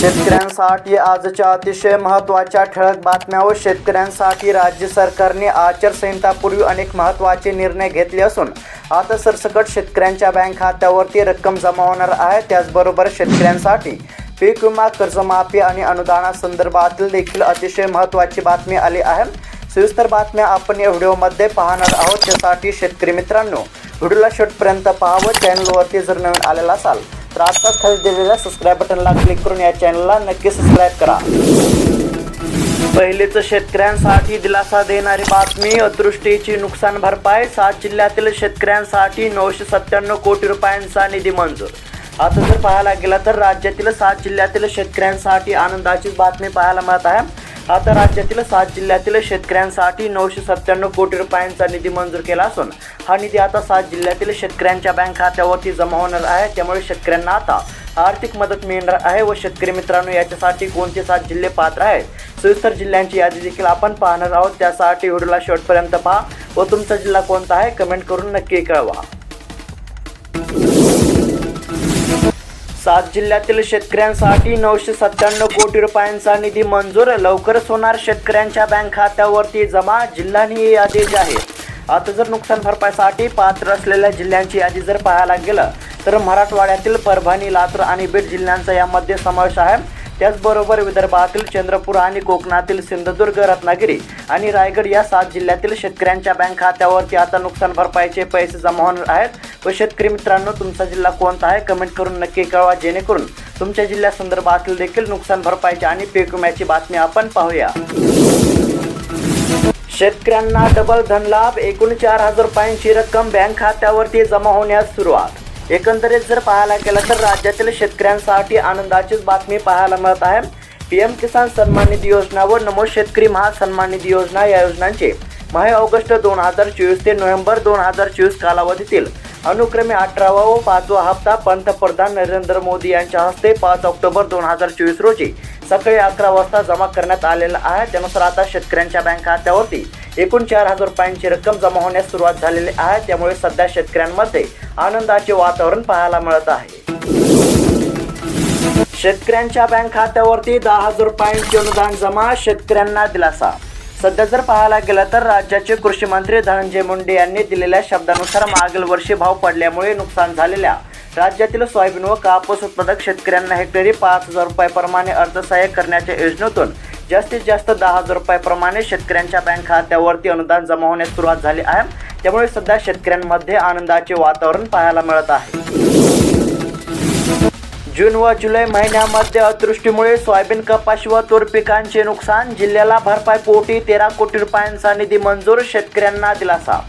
शेतकऱ्यांसाठी आजच्या अतिशय महत्त्वाच्या ठळक बातम्या व शेतकऱ्यांसाठी राज्य सरकारने आचारसंहितापूर्वी अनेक महत्त्वाचे निर्णय घेतले असून आता सरसकट शेतकऱ्यांच्या बँक खात्यावरती रक्कम जमा होणार आहे. त्याचबरोबर शेतकऱ्यांसाठी पीक विमा कर्जमाफी आणि अनुदानासंदर्भातील देखील अतिशय महत्त्वाची बातमी आली आहे. सविस्तर बातम्या आपण या व्हिडिओमध्ये पाहणार आहोत. त्यासाठी शेतकरी मित्रांनो व्हिडिओला शेवटपर्यंत पाहावं. चॅनलवरती जर नवीन आलेला असाल तर आत्ताच खाली दिलेल्या सबस्क्राईब बटनला क्लिक करून या चॅनलला नक्की सबस्क्राईब करा. पहिलेच शेतकऱ्यांसाठी दिलासा देणारी बातमी अतृष्टीची नुकसान भरपाई सात जिल्ह्यातील शेतकऱ्यांसाठी नऊशे सत्त्याण्णव कोटी रुपयांचा निधी मंजूर. आता जर पाहायला गेला तर राज्यातील सात जिल्ह्यातील शेतकऱ्यांसाठी आनंदाची बातमी पाहायला मिळत आहे. आता राज्यातील सात जिल्ह्यातील शेतकऱ्यांसाठी नऊशे सत्त्याण्णव कोटी रुपयांचा निधी मंजूर केला असून हा निधी आता सात जिल्ह्यातील शेतकऱ्यांच्या बँक खात्यावरती जमा होणार आहे. त्यामुळे शेतकऱ्यांना आता आर्थिक मदत मिळणार आहे व शेतकरी मित्रांनो याच्यासाठी कोणते सात जिल्हे पात्र आहेत? सविस्तर जिल्ह्यांची यादी देखील आपण पाहणार आहोत. त्यासाठी व्हिडिओला शेवटपर्यंत पहा व तुमचा जिल्हा कोणता आहे? कमेंट करून नक्की कळवा. सात जिल्ह्यातील शेतकऱ्यांसाठी नऊशे सत्त्याण्णव कोटी रुपयांचा निधी मंजूर. लवकरच होणार शेतकऱ्यांच्या बँक खात्यावरती जमा. जिल्हानी यादी जाहीर आता जर नुकसान भरपाईसाठी पात्र असलेल्या जिल्ह्यांची यादी जर पाहायला गेलं तर मराठवाड्यातील परभणी लातूर आणि बीड जिल्ह्यांचा यामध्ये समावेश आहे. त्याचबरोबर विदर्भातील चंद्रपूर आणि कोकणातील सिंधुदुर्ग रत्नागिरी आणि रायगड या सात जिल्ह्यातील शेतकऱ्यांच्या बँक खात्यावरती आता नुकसान भरपाईचे पैसे जमा होणार आहेत. व शेतकरी मित्रांनो तुमचा जिल्हा कोणता आहे? कमेंट करून नक्की कळवा जेणेकरून तुमच्या जिल्ह्यासंदर्भातील देखील नुकसान भरपाईची आणि पीक विम्याची बातमी आपण पाहूया. शेतकऱ्यांना डबल धनलाभ एकूण चार हजार रुपयांची रक्कम बँक खात्यावरती जमा होण्यास सुरुवात. एकंदरीत जर पाहायला गेलं तर राज्यातील शेतकऱ्यांसाठी आनंदाचीच बातमी पाहायला मिळत आहे. पी एम किसान सन्मान निधी योजना व नमो शेतकरी महासन्मान निधी योजना या योजनांचे महे ऑगस्ट दोन हजार चोवीस ते नोव्हेंबर दोन हजार चोवीस कालावधीतील अनुक्रमे अठरावा व पाचवा हप्ता पंतप्रधान नरेंद्र मोदी यांच्या हस्ते पाच ऑक्टोबर दोन हजार चोवीस रोजी सकाळी अकरा वाजता जमा करण्यात आलेला आहे. त्यानुसार आता शेतकऱ्यांच्या बँक खात्यावरती एकूण चार हजार रुपयांची रक्कम जमा होण्यास सुरुवात झालेली आहे. त्यामुळे सध्या शेतकऱ्यांमध्ये आनंदाचे वातावरण पाहायला मिळत आहे. शेतकऱ्यांच्या बँक खात्यावरती दहा हजार रुपयांचे अनुदान जमा शेतकऱ्यांना दिलासा. सध्या जर पाहायला गेलं तर राज्याचे कृषी मंत्री धनंजय मुंडे यांनी दिलेल्या शब्दानुसार मागील वर्षी भाव पडल्यामुळे नुकसान झालेल्या राज्यातील सोयाबीन व कापूस उत्पादक शेतकऱ्यांना हेक्टरी पाच हजार रुपयाप्रमाणे अर्थसहाय्य करण्याच्या योजनेतून जास्तीत जास्त दहा हजार रुपयाप्रमाणे शेतकऱ्यांच्या बँक खात्यावरती अनुदान जमा होण्यास सुरुवात झाली आहे. त्यामुळे सध्या शेतकऱ्यांमध्ये आनंदाचे वातावरण पाहायला मिळत आहे. जून व जुलै महिन्यामध्ये अतिवृष्टीमुळे सोयाबीन कपाशी व तूर पिकांचे नुकसान जिल्ह्याला भरपाई पोटी तेरा कोटी रुपयांचा निधी मंजूर शेतकऱ्यांना दिलासा.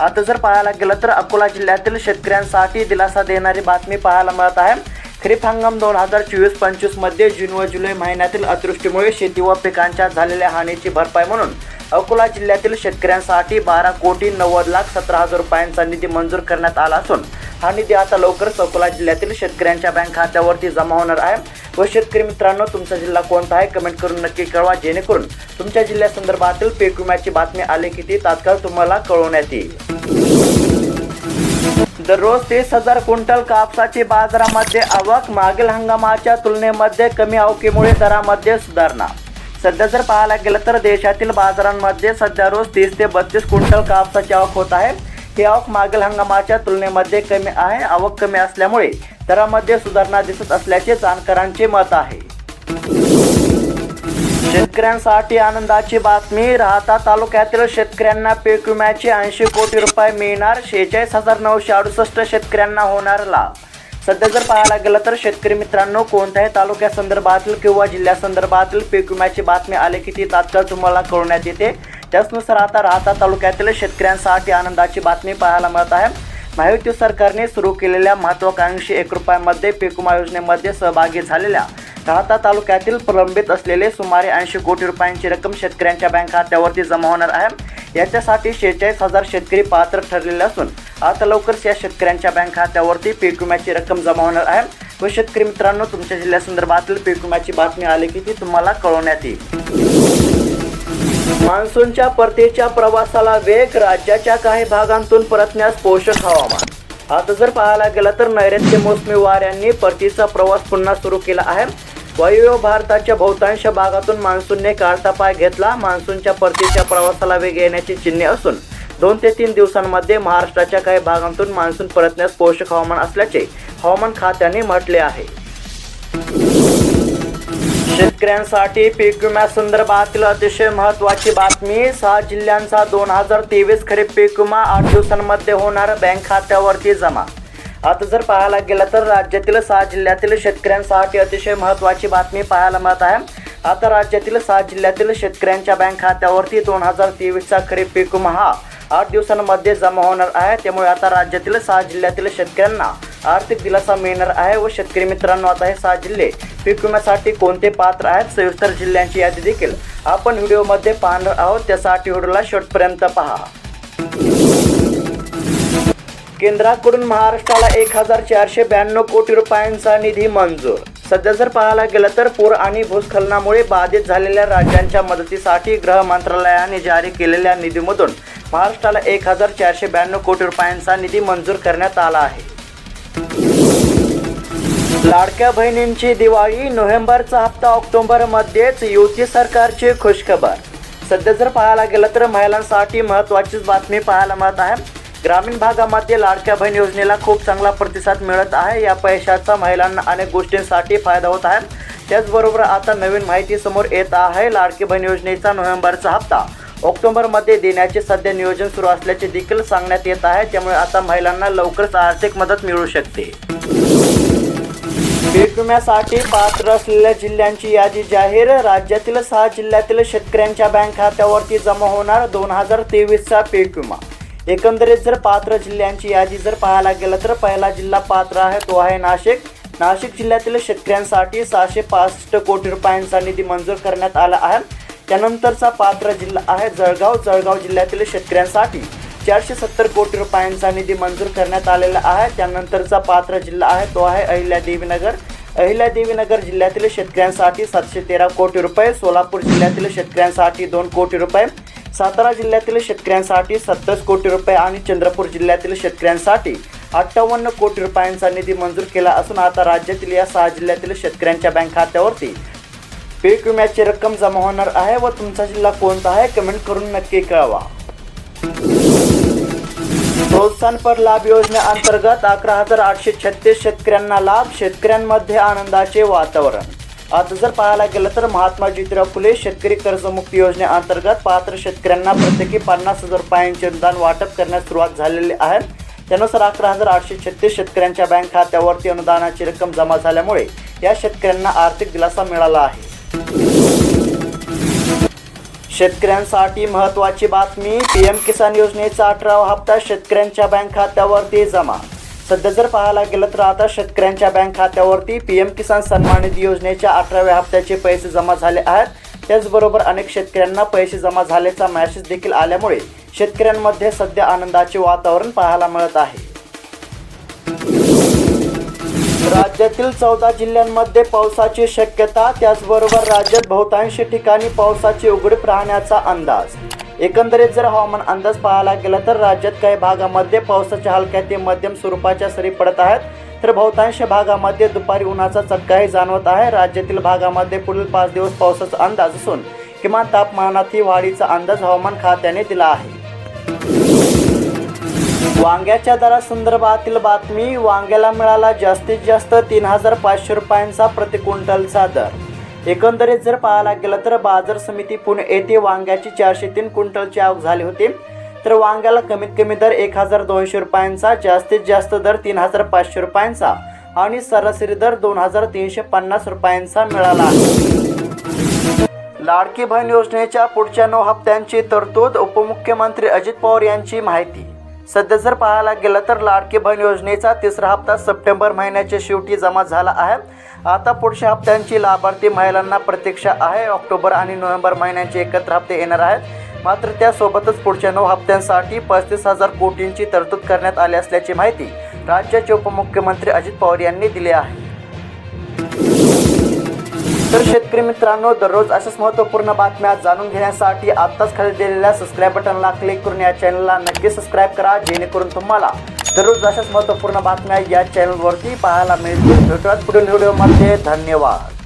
आता जर पाहायला गेलं तर अकोला जिल्ह्यातील शेतकऱ्यांसाठी दिलासा देणारी बातमी पाहायला मिळत आहे. खरीप हंगाम दोन हजार चोवीस पंचवीसमध्ये जून व जुलै महिन्यातील अतिवृष्टीमुळे शेती व पिकांच्या झालेल्या हानीची भरपाई म्हणून अकोला जिल्ह्यातील शेतकऱ्यांसाठी बारा कोटी नव्वद लाख सतरा हजार रुपयांचा निधी मंजूर करण्यात आला असून हा निधी आता लवकरच अकोला जिल्ह्यातील शेतकऱ्यांच्या बँक खात्यावरती जमा होणार आहे. व शेतकरी मित्रांनो तुमचा जिल्हा कोणता आहे? कमेंट करून नक्की कळवा. जेणेकरून तुमच्या जिल्ह्यासंदर्भातील पीक विम्याची बातमी आली की ती तात्काळ तुम्हाला कळवण्यात येईल. दररोज तीस हजार क्विंटल कापसाची बाजारामध्ये आवक मागील हंगामाच्या तुलनेमध्ये कमी आवकीमुळे दरामध्ये सुधारणा. सध्या जर पाहायला गेलं तर देशातील बाजारांमध्ये सध्या रोज तीस ते बत्तीस क्विंटल कापसाची आवक होत आहे. ही आवक मागील हंगामाच्या तुलनेमध्ये कमी आहे. आवक कमी असल्यामुळे दरामध्ये सुधारणा दिसत असल्याचे जाणकारांचे मत आहे. शेतकऱ्यांसाठी आनंदाची बातमी राहता तालुक्यातील शेतकऱ्यांना पीक विम्याचे ऐंशी कोटी रुपये मिळणार शेहेचाळीस हजार नऊशे अडुसष्ट शेतकऱ्यांना होणार लाभ सध्या जर पाहायला गेलं तर शेतकरी मित्रांनो कोणत्याही तालुक्यासंदर्भातील किंवा जिल्ह्यासंदर्भातील पीक विम्याची बातमी आली की ती तात्काळ तुम्हाला कळवण्यात येते. त्याचनुसार आता राहता तालुक्यातील शेतकऱ्यांसाठी आनंदाची बातमी पाहायला मिळत आहे. महायुती सरकारने सुरू केलेल्या महत्वाकांक्षी एक रुपयामध्ये पीक विमा योजनेमध्ये सहभागी झालेल्या राहता तालुक्यातील प्रलंबित असलेले सुमारे ऐंशी कोटी रुपयांची रक्कम शेतकऱ्यांच्या बँक खात्यावरती जमा होणार आहे. याच्यासाठी शेहेचाळीस हजार शेतकरी पात्र ठरलेले असून आता लवकरच या शेतकऱ्यांच्या बँक खात्यावरती पीक विम्याची रक्कम जमा होणार आहे. व शेतकरी मित्रांनो तुमच्या जिल्ह्यासंदर्भातील पीक विम्याची बातमी आली की ती तुम्हाला कळवण्यात येईल. मान्सूनच्या परतीच्या प्रवासाला वेग राज्याच्या काही भागांतून परतण्यास पोषक हवामान. आता जर पाहायला गेलं तर नैऋत्य मोसमी वाऱ्यांनी परतीचा प्रवास पुन्हा सुरू केला आहे. वायव्य भारताच्या बहुतांश भागातून मान्सूनने काढता पाय घेतला. मान्सूनच्या परतीच्या प्रवासाला वेग येण्याची चिन्हे असून दोन ते तीन दिवसांमध्ये महाराष्ट्राच्या काही भागांतून मान्सून परतण्यास पोषक हवामान असल्याचे हवामान खात्याने म्हटले आहे. शेतकऱ्यांसाठी पीक विम्यासंदर्भातील अतिशय महत्त्वाची बातमी सहा जिल्ह्यांचा दोन हजार तेवीस खरीप पीक विमा आठ दिवसांमध्ये होणार. बँक खात्यावरती जमा आता जर पाहायला गेलं तर राज्यातील सहा जिल्ह्यातील शेतकऱ्यांसाठी अतिशय महत्त्वाची बातमी पाहायला मिळत आहे. आता राज्यातील सहा जिल्ह्यातील शेतकऱ्यांच्या बँक खात्यावरती दोन हजार तेवीसचा खरीप पीक विमा हा आठ दिवसांमध्ये जमा होणार आहे. त्यामुळे आता राज्यातील सहा जिल्ह्यातील शेतकऱ्यांना आर्थिक दिलासा मिळणार आहे व शेतकरी मित्रांनो आता हे सहा जिल्हे पीक विम्यासाठी कोणते पात्र आहेत? सविस्तर जिल्ह्यांची यादी देखील आपण व्हिडिओमध्ये पाहणार आहोत. त्यासाठी व्हिडिओला शेवटपर्यंत पहा. केंद्राकडून महाराष्ट्राला एक हजार चारशे ब्याण्णव कोटी रुपयांचा निधी मंजूर. सध्या जर पाहायला गेलं तर पूर आणि भूस्खलनामुळे बाधित झालेल्या राज्यांच्या मदतीसाठी गृह मंत्रालयाने जारी केलेल्या निधीमधून महाराष्ट्राला एक हजार चारशे ब्याण्णव कोटी रुपयांचा निधी मंजूर करण्यात आला आहे. लाडक्या बहिणींची दिवाळी नोव्हेंबरचा हप्ता ऑक्टोबरमध्येच युती सरकारची खुशखबर. सध्या जर पाहायला गेलं तर महिलांसाठी महत्त्वाचीच बातमी पाहायला मिळत आहे. ग्रामीण भागामध्ये लाडक्या बहीण योजनेला खूप चांगला प्रतिसाद मिळत आहे. या पैशाचा महिलांना अनेक गोष्टींसाठी फायदा होत आहे. त्याचबरोबर आता नवीन माहिती समोर येत आहे. लाडकी बहीण योजनेचा नोव्हेंबरचा हप्ता ऑक्टोबरमध्ये देण्याचे सध्या नियोजन सुरू असल्याचे देखील सांगण्यात येत आहे. त्यामुळे आता महिलांना लवकरच आर्थिक मदत मिळू शकते. पीक विम्यासाठी पात्र असलेल्या जिल्ह्यांची यादी जाहीर. राज्यातील सहा जिल्ह्यातील शेतकऱ्यांच्या बँक खात्यावरती जमा होणार दोन हजार तेवीसचा पीक विमा एकंदरीत जर पात्र जिल्ह्यांची यादी जर पाहायला गेलं तर पहिला जिल्हा पात्र आहे तो आहे नाशिक. नाशिक जिल्ह्यातील शेतकऱ्यांसाठी सहाशे पासष्ट कोटी रुपयांचा निधी मंजूर करण्यात आला आहे. त्यानंतरचा पात्र जिल्हा आहे जळगाव. जळगाव जिल्ह्यातील शेतकऱ्यांसाठी चारशे सत्तर कोटी रुपयांचा निधी मंजूर करण्यात आलेला आहे. त्यानंतरचा पात्र जिल्हा आहे तो आहे अहिल्यादेवीनगर अहिल्यादेवीनगर जिल्ह्यातील शेतकऱ्यांसाठी सातशे तेरा कोटी रुपये सोलापूर जिल्ह्यातील शेतकऱ्यांसाठी दोन कोटी रुपये. सातारा जिल्ह्यातील शेतकऱ्यांसाठी सत्तर कोटी रुपये आणि चंद्रपूर जिल्ह्यातील शेतकऱ्यांसाठी अठ्ठावन्न कोटी रुपयांचा निधी मंजूर केला असून आता राज्यातील या सहा जिल्ह्यातील शेतकऱ्यांच्या बँक खात्यावरती पीक विम्याची रक्कम जमा होणार आहे व तुमचा जिल्हा कोणता आहे कमेंट करून नक्की कळवा. प्रोत्साहनपर लाभ योजनेअंतर्गत अकरा हजार आठशे छत्तीस शेतकऱ्यांना लाभ शेतकऱ्यांमध्ये आनंदाचे वातावरण. आता जर पाहायला गेलं तर महात्मा ज्योतिराव फुले शेतकरी कर्जमुक्ती योजनेअंतर्गत पात्र शेतकऱ्यांना प्रत्येकी पन्नास हजार रुपयांचे अनुदान वाटप करण्यास सुरुवात झालेली आहे. त्यानुसार अकरा हजार आठशे छत्तीस शेतकऱ्यांच्या बँक खात्यावरती अनुदानाची रक्कम जमा झाल्यामुळे या शेतकऱ्यांना आर्थिक दिलासा मिळाला आहे. शेतकऱ्यांसाठी महत्त्वाची बातमी पी एम किसान योजनेचा अठरावा हप्ता शेतकऱ्यांच्या बँक खात्यावरती जमा सध्या जर पाहायला गेलं तर आता शेतकऱ्यांच्या बँक खात्यावरती पी एम किसान सन्मान निधी योजनेच्या अठराव्या हप्त्याचे पैसे जमा झाले आहेत. त्याचबरोबर अनेक शेतकऱ्यांना पैसे जमा झाल्याचा मॅसेज देखील आल्यामुळे शेतकऱ्यांमध्ये सध्या आनंदाचे वातावरण पाहायला मिळत आहे. राज्यातील चौदा जिल्ह्यांमध्ये पावसाची शक्यता त्याचबरोबर राज्यात बहुतांशी ठिकाणी पावसाची उघडीप राहण्याचा अंदाज. एकंदरीत जर हवामान अंदाज पाहायला गेला तर राज्यात काही भागामध्ये पावसाच्या हलक्या ते मध्यम स्वरूपाच्या सरी पडत आहेत. तर बहुतांश भागामध्ये दुपारी उन्हाचा चटकाही जाणवत आहे. राज्यातील भागामध्ये पुढील पाच दिवस पावसाचा अंदाज असून किमान तापमानातही वाढीचा अंदाज हवामान खात्याने दिला आहे. वांग्याच्या दरासंदर्भातील बातमी वांग्याला मिळाला जास्तीत जास्त तीन हजार पाचशे रुपयांचा प्रति क्विंटलचा दर. एकंदरीत जर पाहायला गेलं तर बाजार समिती पुणे येथे वांग्याची चारशे तीन क्विंटलची आवक झाली होती. तर वांग्याला कमीत कमी दर एक हजार दोनशे रुपयांचा जास्तीत जास्त दर तीन हजार पाचशे रुपयांचा आणि सरासरी दर दोन हजार तीनशे पन्नास रुपयांचा मिळाला. लाडकी बहीण योजनेच्या पुढच्या नऊ हप्त्यांची तरतूद उपमुख्यमंत्री अजित पवार यांची माहिती. सध्या जर पाहायला गेलं तर लाडकी बहीण योजनेचा तिसरा हप्ता सप्टेंबर महिन्याच्या शेवटी जमा झाला आहे. आता पुढच्या हप्त्यांची लाभार्थी महिलांना प्रतीक्षा आहे. ऑक्टोबर आणि नोव्हेंबर महिन्यांचे एकत्र हप्ते येणार आहेत. मात्र त्यासोबतच पुढच्या नऊ हप्त्यांसाठी पस्तीस हजार कोटींची तरतूद करण्यात आली असल्याची माहिती राज्याचे उपमुख्यमंत्री अजित पवार यांनी दिली आहे. शेतकरी मित्रांनो दररोज अशाच महत्त्वपूर्ण बातम्या जाणून घेण्यासाठी आत्ताच खाली दिलेल्या सबस्क्राईब बटनला क्लिक करून या चॅनलला नक्की सबस्क्राईब करा जेणेकरून तुम्हाला दररोज अशाच महत्त्वपूर्ण बातम्या या चॅनलवरती पाहायला मिळतील. भेटूयात पुढील व्हिडिओमध्ये धन्यवाद.